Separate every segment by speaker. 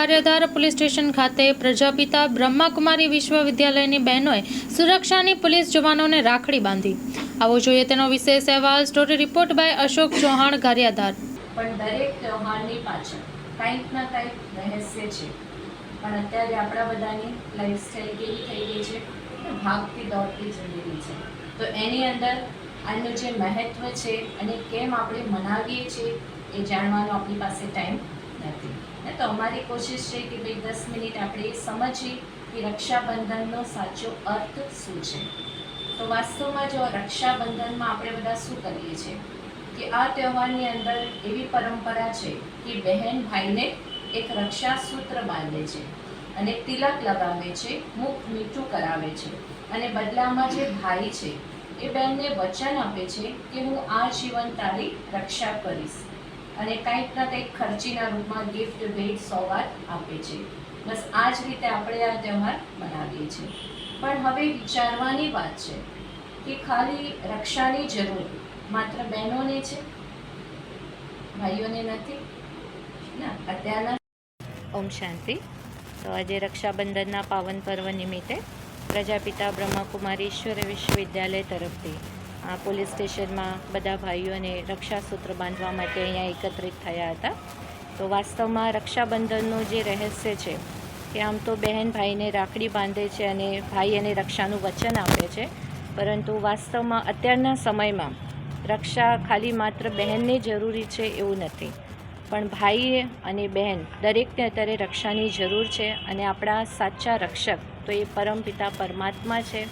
Speaker 1: Gariadhar police station ખાતે પ્રજાપિતા બ્રહ્માકુમારી વિશ્વવિદ્યાલયની બહેનોએ સુરક્ષાની પોલીસ જવાનોને રાખડી બાંધી. આવો જોઈએ તેનો વિશેષ અહેવાલ story report by Ashok Chauhan Gariyadhar
Speaker 2: પણ દરેક તહેવારની પાછળ કંઈક ના કંઈક રહસ્ય છે. પણ અત્યારે આપણા બધાની લાઈફસ્ટાઈલ કેવી થઈ ગઈ છે ભાગતી દોડતી જિંદગી છે. તો એની અંદર આનું જે મહત્ત્વ છે અને કેમ આપણે મનાવીએ છીએ એ જાણવાનો આપણી પાસે ટાઈમ નથી. તો અમારી કોશિશ છે કે ભાઈ દસ મિનિટ આપણે એ સમજીએ કે રક્ષાબંધનનો સાચો અર્થ શું છે. તો વાસ્તવમાં જો રક્ષાબંધનમાં આપણે બધા શું કરીએ છીએ? કે આ તહેવારની અંદર એવી પરંપરા છે કે બહેન ભાઈને એક રક્ષા સૂત્ર બાંધે છે અને તિલક લગાવે છે, મુખ મીઠું કરાવે છે અને બદલામાં જે ભાઈ છે એ બહેનને વચન આપે છે કે હું આ જીવન તારી રક્ષા કરીશ. અને કંઈક ના કંઈક ખર્ચીના રૂપમાં ગિફ્ટ ભેટ સોગાદ આપે છે. બસ આ જ રીતે આપણે આ તહેવાર મનાવીએ છીએ. પણ હવે વિચારવાની વાત છે કે ખાલી રક્ષાની જરૂર માત્ર બહેનોને છે? ભાઈઓને નથી? ના, અત્યારના
Speaker 3: ઓમ શાંતિ. તો આજે રક્ષાબંધનના પાવન પર્વ નિમિત્તે પ્રજાપિતા બ્રહ્માકુમારી ઈશ્વર વિશ્વવિદ્યાલય તરફથી પોલીસ સ્ટેશનમાં બધા ભાઈઓને રક્ષાસૂત્ર બાંધવા માટે અહીંયા એકત્રિત થયા હતા. તો વાસ્તવમાં રક્ષાબંધનનું જે રહસ્ય છે કે આમ તો બહેન ભાઈને રાખડી બાંધે છે અને ભાઈ એને રક્ષાનું વચન આપે છે, પરંતુ વાસ્તવમાં અત્યારના સમયમાં રક્ષા ખાલી માત્ર બહેનને જરૂરી છે એવું નથી. પણ ભાઈ અને બહેન દરેકને અત્યારે રક્ષાની જરૂર છે અને આપણા સાચા રક્ષક તો એ પરમપિતા પરમાત્મા છે.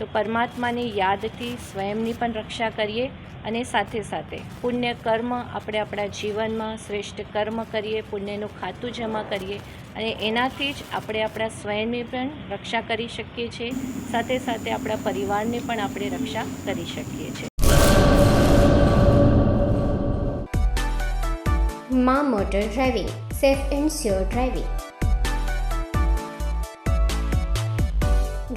Speaker 3: તો પરમાત્માની યાદથી સ્વયંની પણ રક્ષા કરીએ અને સાથે સાથે પુણ્ય કર્મ આપણે આપણા જીવનમાં શ્રેષ્ઠ કર્મ કરીએ, પુણ્યનું ખાતું જમા કરીએ અને એનાથી જ આપણે આપણા સ્વયંની પણ રક્ષા કરી શકીએ છીએ. સાથે સાથે આપણા પરિવારની પણ આપણે રક્ષા કરી શકીએ છીએ.
Speaker 4: મા motor driving, safe and sure driving.